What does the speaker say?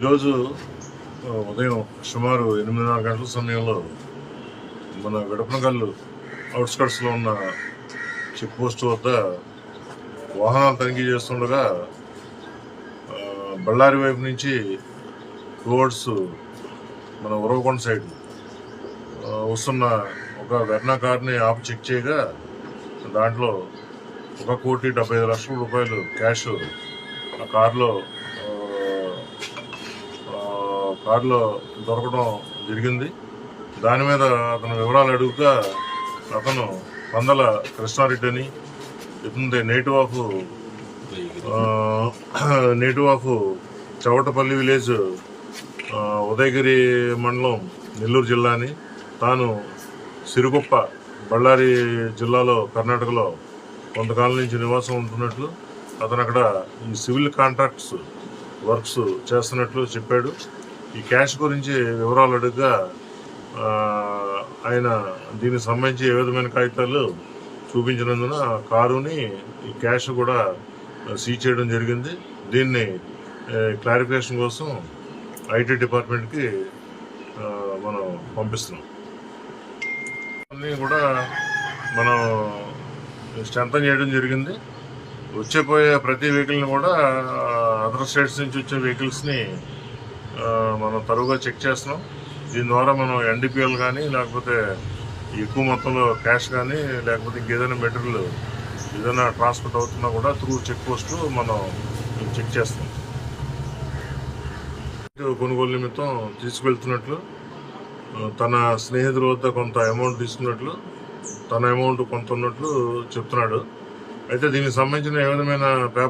ఈరోజు ఉదయం సుమారు ఎనిమిదిన్నర గంటల సమయంలో మన విడపనగల్లు అవుట్స్కట్స్లో ఉన్న చెక్ పోస్ట్ వద్ద వాహనాలు తనిఖీ చేస్తుండగా బళ్ళారి వైపు నుంచి టువర్డ్స్ మన ఉరవకొండ సైడ్ వస్తున్న ఒక వెర్నా కార్ని ఆపు చెక్ చేయగా దాంట్లో ఒక కోటి డెబ్బై ఐదు లక్షల రూపాయలు క్యాష్ ఆ కారులో కారులో దొరకడం జరిగింది. దాని మీద అతను వివరాలు అడుగుగా అతను పందల కృష్ణారెడ్డి అని ఇతని native of native of Chavatapalli village Udayagiri మండలం నెల్లూరు జిల్లా అని తాను సిరుగుప్ప బళ్ళారి జిల్లాలో కర్ణాటకలో కొంతకాలం నుంచి నివాసం ఉంటున్నట్లు అతను అక్కడ ఈ సివిల్ కాంట్రాక్ట్స్ వర్క్స్ చేస్తున్నట్లు చెప్పాడు. ఈ క్యాష్ గురించి వివరాలు అడుగుగా ఆయన దీనికి సంబంధించి ఏ విధమైన కాగితాలు చూపించినందున కారుని ఈ క్యాష్ కూడా సీజ్ చేయడం జరిగింది. దీన్ని క్లారిఫికేషన్ కోసం ఐటీ డిపార్ట్మెంట్కి మనం పంపిస్తున్నాం. అన్నీ కూడా మనం స్ట్రెంతన్ చేయడం జరిగింది. వచ్చేపోయే ప్రతి వెహికల్ని కూడా అదర్ స్టేట్స్ నుంచి వచ్చే వెహికల్స్ని మనం తరువుగా చెక్ చేస్తున్నాం. దీని ద్వారా మనం ఎన్డీపీఎల్ కానీ లేకపోతే ఎక్కువ మొత్తంలో క్యాష్ కానీ లేకపోతే ఇంకేదైనా మెటీరియల్ ఏదైనా ట్రాన్స్పోర్ట్ అవుతున్నా కూడా త్రూ చెక్ పోస్ట్ మనం చెక్ చేస్తాం కొనుగోలు నిమిత్తం తీసుకువెళ్తున్నట్లు తన స్నేహితుల వద్ద కొంత అమౌంట్ తీసుకున్నట్లు తన అమౌంట్ కొంత ఉన్నట్లు చెప్తున్నాడు. అయితే దీనికి సంబంధించిన ఏ విధమైన పేపర్